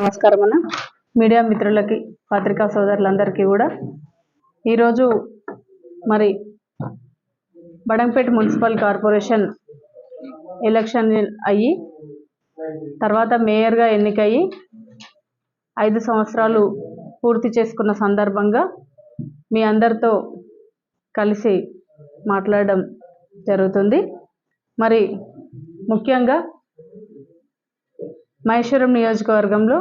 నమస్కారం అన్న. మీడియా మిత్రులకి పత్రికా సోదరులందరికీ కూడా. ఈరోజు మరి బడంపేట మున్సిపల్ కార్పొరేషన్ ఎలక్షన్ అయ్యి తర్వాత మేయర్గా ఎన్నికయ్యి ఐదు సంవత్సరాలు పూర్తి చేసుకున్న సందర్భంగా మీ అందరితో కలిసి మాట్లాడడం జరుగుతుంది. మరి ముఖ్యంగా మహేశ్వరం నియోజకవర్గంలో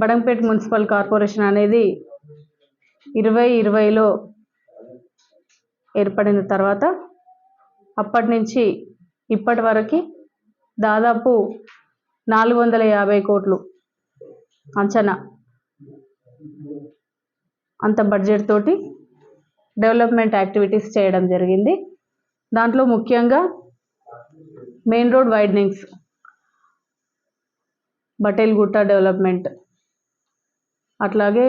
బడంపేట మున్సిపల్ కార్పొరేషన్ అనేది ఇరవై ఇరవైలో ఏర్పడిన తర్వాత అప్పటి నుంచి ఇప్పటి వరకు దాదాపు నాలుగు వందల యాభై కోట్లు అంచనా అంత బడ్జెట్ తోటి డెవలప్మెంట్ యాక్టివిటీస్ చేయడం జరిగింది. దాంట్లో ముఖ్యంగా మెయిన్ రోడ్ వైడనింగ్స్ బటేల్ గుట్ట డెవలప్మెంట్. అట్లాగే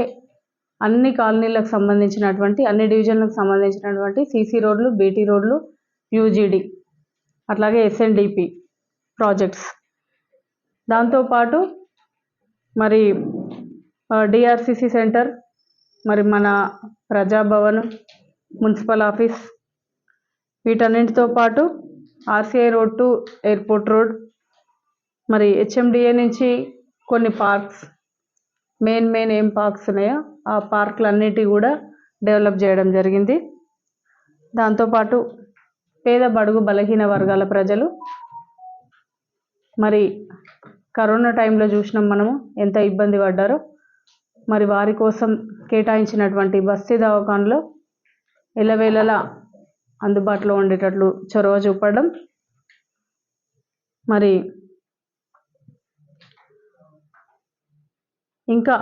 అన్ని కాలనీలకు సంబంధించినటువంటి అన్ని డివిజన్లకు సంబంధించినటువంటి సీసీ రోడ్లు బీటీ రోడ్లు యూజీడి అట్లాగే ఎస్ఎన్డిపి ప్రాజెక్ట్స్. దాంతోపాటు మరి డిఆర్సిసి సెంటర్ మరి మన ప్రజాభవన్ మున్సిపల్ ఆఫీస్ వీటన్నింటితో పాటు RCI road to airport road మరి హెచ్ఎండిఏ నుంచి కొన్ని పార్క్స్ మెయిన్ మెయిన్ ఏం పార్క్స్ ఉన్నాయో ఆ పార్కులన్నిటి కూడా డెవలప్ చేయడం జరిగింది. దాంతోపాటు పేద బడుగు బలహీన వర్గాల ప్రజలు మరి కరోనా టైంలో చూసినాం మనము ఎంత ఇబ్బంది పడ్డారో మరి వారి కోసం కేటాయించినటువంటి బస్తీ దవాఖాన్లో ఎల్లవేళలా అందుబాటులో ఉండేటట్లు చొరవ చూపడం మరి ఇంకా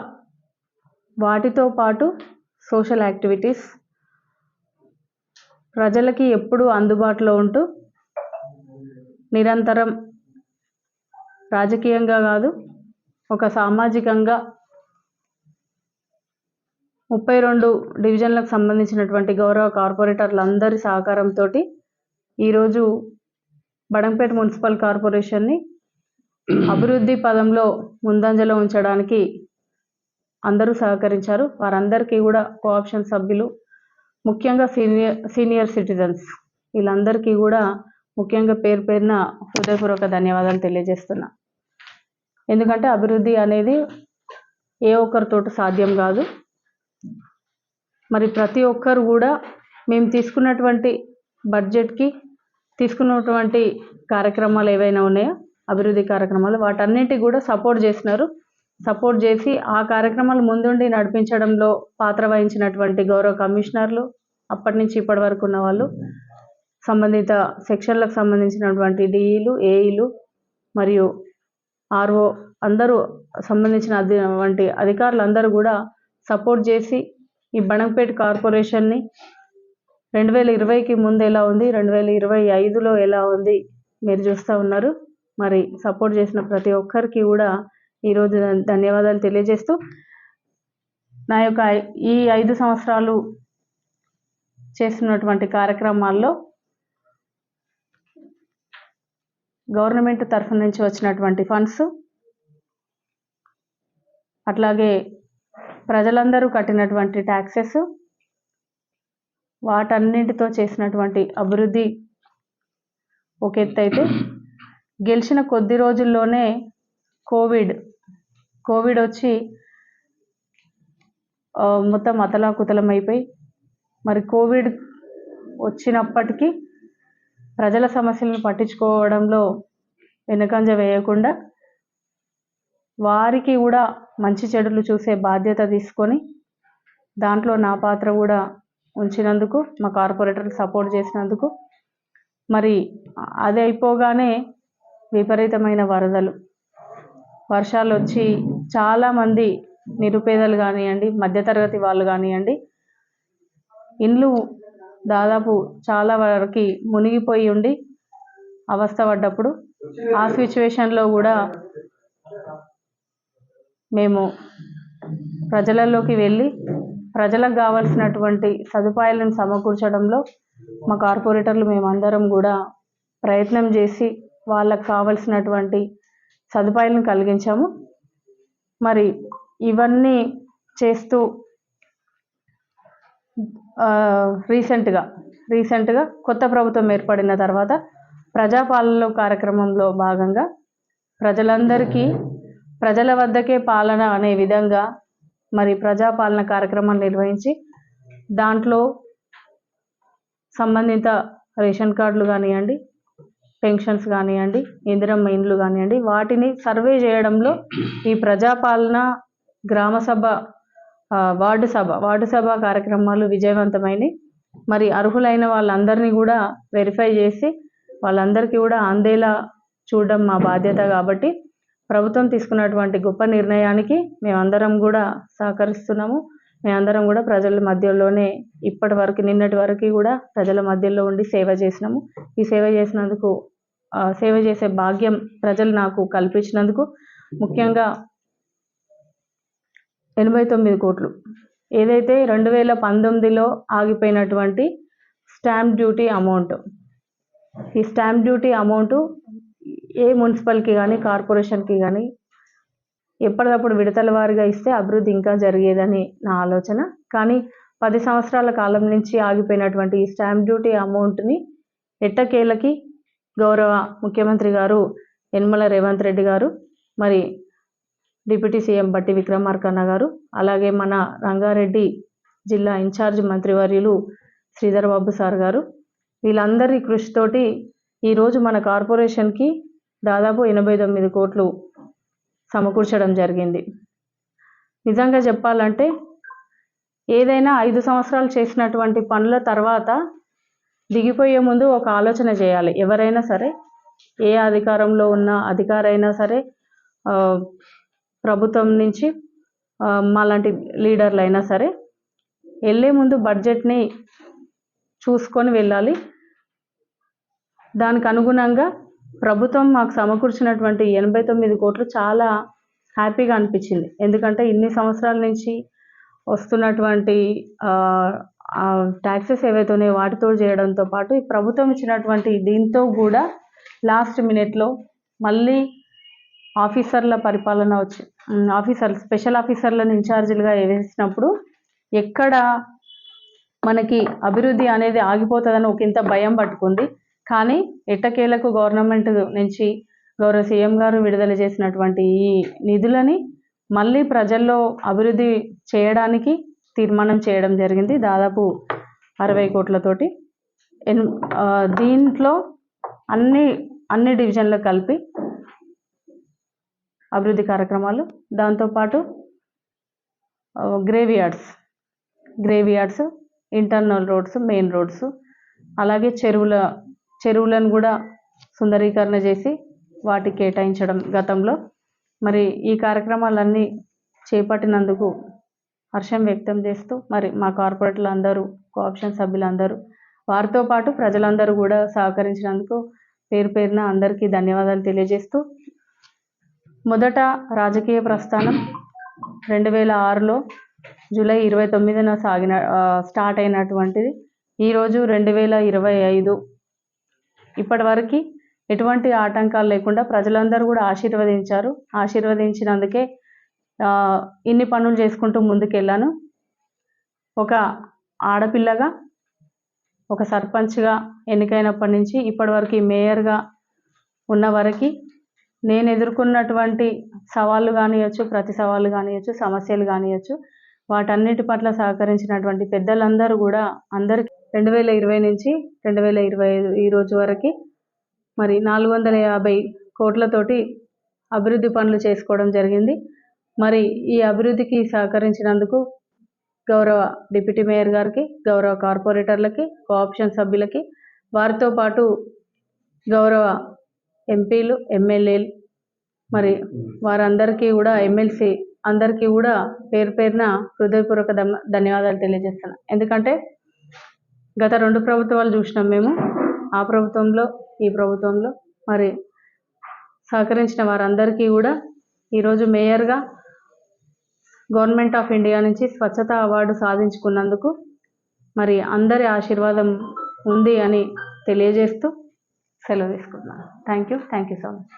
వాటితో పాటు సోషల్ యాక్టివిటీస్. ప్రజలకి ఎప్పుడూ అందుబాటులో ఉంటూ నిరంతరం రాజకీయంగా కాదు ఒక సామాజికంగా ముప్పై రెండు డివిజన్లకు సంబంధించినటువంటి గౌరవ కార్పొరేటర్లందరి సహకారంతో ఈరోజు బడంపేట మున్సిపల్ కార్పొరేషన్ని అభివృద్ధి పదంలో ముందంజలో ఉంచడానికి అందరూ సహకరించారు. వారందరికీ కూడా కోఆప్షన్ సభ్యులు ముఖ్యంగా సీనియర్ సీనియర్ సిటిజన్స్ వీళ్ళందరికీ కూడా ముఖ్యంగా పేరు పేరున హృదయపూర్వక ధన్యవాదాలు తెలియజేస్తున్నా. ఎందుకంటే అభివృద్ధి అనేది ఏ ఒక్కరితోటి సాధ్యం కాదు. మరి ప్రతి ఒక్కరు కూడా మేము తీసుకున్నటువంటి బడ్జెట్కి తీసుకున్నటువంటి కార్యక్రమాలు ఏవైనా ఉన్నాయో? అభివృద్ధి కార్యక్రమాలు వాటన్నింటికి కూడా సపోర్ట్ చేసినారు. సపోర్ట్ చేసి ఆ కార్యక్రమాలు ముందుండి నడిపించడంలో పాత్ర వహించినటువంటి గౌరవ కమిషనర్లు అప్పటి నుంచి ఇప్పటి వరకు ఉన్న వాళ్ళు సంబంధిత సెక్షన్లకు సంబంధించినటువంటి డిఈలు ఏఈలు మరియు ఆర్ఓ అందరూ సంబంధించిన అధి వంటి అధికారులు అందరూ కూడా సపోర్ట్ చేసి ఈ బణంపేట కార్పొరేషన్ని రెండు వేల ఇరవైకి ముందు ఎలా ఉంది రెండు వేల ఇరవై ఐదులో ఎలా ఉంది మీరు చూస్తూ ఉన్నారు. మరి సపోర్ట్ చేసిన ప్రతి ఒక్కరికి కూడా ఈరోజు ధన్యవాదాలు తెలియజేస్తూ నా యొక్క ఈ ఐదు సంవత్సరాలు చేస్తున్నటువంటి కార్యక్రమాల్లో గవర్నమెంట్ తరఫు నుంచి వచ్చినటువంటి ఫండ్స్ అట్లాగే ప్రజలందరూ కట్టినటువంటి ట్యాక్సెస్ వాటన్నిటితో చేసినటువంటి అభివృద్ధి ఒక ఎత్తు అయితే గెలిచిన కొద్ది రోజుల్లోనే కోవిడ్ కోవిడ్ వచ్చి మొత్తం అతలాకుతలం అయిపోయి మరి కోవిడ్ వచ్చినప్పటికీ ప్రజల సమస్యలను పట్టించుకోవడంలో వెనుకంజ వేయకుండా వారికి కూడా మంచి చెడులు చూసే బాధ్యత తీసుకొని దాంట్లో నా పాత్ర కూడా ఉంచినందుకు మా కార్పొరేటర్లు సపోర్ట్ చేసినందుకు మరి అది అయిపోగానే విపరీతమైన వరదలు. వర్షాలు వచ్చి చాలామంది నిరుపేదలు కానివ్వండి మధ్యతరగతి వాళ్ళు కానివ్వండి ఇండ్లు దాదాపు చాలా వరకు మునిగిపోయి ఉండి అవస్థ పడ్డప్పుడు ఆ సిచ్యువేషన్లో కూడా మేము ప్రజలలోకి వెళ్ళి ప్రజలకు కావాల్సినటువంటి సదుపాయాలను సమకూర్చడంలో మా కార్పొరేటర్లు మేమందరం కూడా ప్రయత్నం చేసి వాళ్ళకు కావలసినటువంటి సదుపాయాలను కలిగించాము. మరి ఇవన్నీ చేస్తూ రీసెంట్గా రీసెంట్గా కొత్త ప్రభుత్వం ఏర్పడిన తర్వాత ప్రజాపాలన కార్యక్రమంలో భాగంగా ప్రజలందరికీ ప్రజల వద్దకే పాలన అనే విధంగా మరి ప్రజాపాలన కార్యక్రమం నిర్వహించి దాంట్లో సంబంధిత రేషన్ కార్డులు కానివ్వండి పెన్షన్స్ కానివ్వండి ఇందిరమ్మ ఇండ్లు కానివ్వండి వాటిని సర్వే చేయడంలో ఈ ప్రజాపాలన గ్రామ సభ వార్డు సభ వార్డు సభ కార్యక్రమాలు విజయవంతమైనవి మరి అర్హులైన వాళ్ళందరినీ కూడా వెరిఫై చేసి వాళ్ళందరికీ కూడా అందేలా చూడడం మా బాధ్యత కాబట్టి ప్రభుత్వం తీసుకున్నటువంటి గొప్ప నిర్ణయానికి మేమందరం కూడా సహకరిస్తున్నాము. మేమందరం కూడా ప్రజల మధ్యలోనే ఇప్పటి వరకు నిన్నటి వరకు కూడా ప్రజల మధ్యలో ఉండి సేవ చేసినాము. ఈ సేవ చేసినందుకు సేవ చేసే భాగ్యం ప్రజలు నాకు కల్పించినందుకు ముఖ్యంగా ఎనభై తొమ్మిది కోట్లు. ఏదైతే రెండు వేల పంతొమ్మిదిలో ఆగిపోయినటువంటి స్టాంప్ డ్యూటీ అమౌంట్ ఈ స్టాంప్ డ్యూటీ అమౌంట్ ఏ మున్సిపల్కి కానీ కార్పొరేషన్కి కానీ ఎప్పటికప్పుడు విడతల వారిగా ఇస్తే అభివృద్ధి ఇంకా జరిగేదని నా ఆలోచన. కానీ పది సంవత్సరాల కాలం నుంచి ఆగిపోయినటువంటి ఈ స్టాంప్ డ్యూటీ అమౌంట్ని ఎట్టకేలకి గౌరవ ముఖ్యమంత్రి గారు యనమల రేవంత్ రెడ్డి గారు మరి డిప్యూటీ సీఎం బట్టి విక్రమార్కన్న గారు అలాగే మన రంగారెడ్డి జిల్లా ఇన్ఛార్జ్ మంత్రివర్యులు శ్రీధర్ బాబు సార్ గారు. వీళ్ళందరి కృషితోటి ఈరోజు మన కార్పొరేషన్కి దాదాపు ఎనభై తొమ్మిది కోట్లు సమకూర్చడం జరిగింది. నిజంగా చెప్పాలంటే ఏదైనా ఐదు సంవత్సరాలు చేసినటువంటి పనుల తర్వాత దిగిపోయే ముందు ఒక ఆలోచన చేయాలి. ఎవరైనా సరే ఏ అధికారంలో ఉన్న అధికారైనా సరే ప్రభుత్వం నుంచి మాలాంటి లీడర్లు అయినా సరే వెళ్ళే ముందు బడ్జెట్ని చూసుకొని వెళ్ళాలి. దానికి అనుగుణంగా ప్రభుత్వం మాకు సమకూర్చినటువంటి ఎనభై తొమ్మిది కోట్లు చాలా హ్యాపీగా అనిపించింది. ఎందుకంటే ఇన్ని సంవత్సరాల నుంచి వస్తున్నటువంటి ట్యాక్సెస్ ఏవైతే ఉన్నాయో వాటితో చేయడంతో పాటు ఈ ప్రభుత్వం ఇచ్చినటువంటి దీంతో కూడా లాస్ట్ మినిట్లో మళ్ళీ ఆఫీసర్ల పరిపాలన వచ్చి ఆఫీసర్లు స్పెషల్ ఆఫీసర్లను ఇన్ఛార్జీలుగా వేసినప్పుడు ఎక్కడ మనకి అభివృద్ధి అనేది ఆగిపోతుందని ఒక ఇంత భయం పట్టుకుంది. కానీ ఎట్టకేలకు గవర్నమెంట్ నుంచి గౌరవ సీఎం గారు విడుదల చేసినటువంటి ఈ నిధులని మళ్ళీ ప్రజల్లో అభివృద్ధి చేయడానికి తీర్మానం చేయడం జరిగింది. దాదాపు అరవై కోట్లతోటి. దీంట్లో అన్ని అన్ని డివిజన్లు కలిపి అభివృద్ధి కార్యక్రమాలు. దాంతోపాటు graveyards. Graveyards internal roads main roads. అలాగే చెరువుల చెరువులను కూడా సుందరీకరణ చేసి వాటికి కేటాయించడం గతంలో. మరి ఈ కార్యక్రమాలన్నీ చేపట్టినందుకు హర్షం వ్యక్తం చేస్తూ మరి మా కార్పొరేటర్లు అందరూ కోఆప్షన్ సభ్యులందరూ వారితో పాటు ప్రజలందరూ కూడా సహకరించినందుకు పేరు పేరున అందరికీ ధన్యవాదాలు తెలియజేస్తూ మొదట రాజకీయ ప్రస్థానం రెండు వేల ఆరులో జూలై ఇరవై తొమ్మిదిన సాగిన స్టార్ట్ అయినటువంటిది. ఈరోజు రెండు వేల ఇరవై ఐదు. ఇప్పటివరకు ఎటువంటి ఆటంకాలు లేకుండా ప్రజలందరూ కూడా ఆశీర్వదించారు. ఆశీర్వదించినందుకే ఇన్ని పనులు చేసుకుంటూ ముందుకెళ్ళాను. ఒక ఆడపిల్లగా ఒక సర్పంచ్గా ఎన్నికైనప్పటి నుంచి ఇప్పటివరకు మేయర్గా ఉన్న వరకు నేను ఎదుర్కొన్నటువంటి సవాళ్ళు కానియచ్చు ప్రతి సవాళ్ళు కానియచ్చు సమస్యలు కానియచ్చు వాటన్నిటి పట్ల సహకరించినటువంటి పెద్దలందరూ కూడా అందరికీ రెండు వేల ఇరవై నుంచి రెండు వేల ఇరవై ఐదు ఈ రోజు వరకు మరి నాలుగు వందల యాభై కోట్లతోటి అభివృద్ధి పనులు చేసుకోవడం జరిగింది. మరి ఈ అభివృద్ధికి సహకరించినందుకు గౌరవ డిప్యూటీ మేయర్ గారికి గౌరవ కార్పొరేటర్లకి కోఆప్షన్ సభ్యులకి వారితో పాటు గౌరవ ఎంపీలు ఎమ్మెల్యేలు మరి వారందరికీ కూడా ఎమ్మెల్సీ అందరికీ కూడా పేరు పేరున హృదయపూర్వక ధన్యవాదాలు తెలియజేస్తాను ఎందుకంటే గత రెండు ప్రభుత్వాలు చూసినాం మేము. ఆ ప్రభుత్వంలో ఈ ప్రభుత్వంలో మరి సహకరించిన వారందరికీ కూడా ఈరోజు మేయర్గా గవర్నమెంట్ ఆఫ్ ఇండియా నుంచి స్వచ్ఛత అవార్డు సాధించుకున్నందుకు మరి అందరి ఆశీర్వాదం ఉంది అని తెలియజేస్తూ సెలవు తీసుకుంటున్నాను. Thank you thank you so much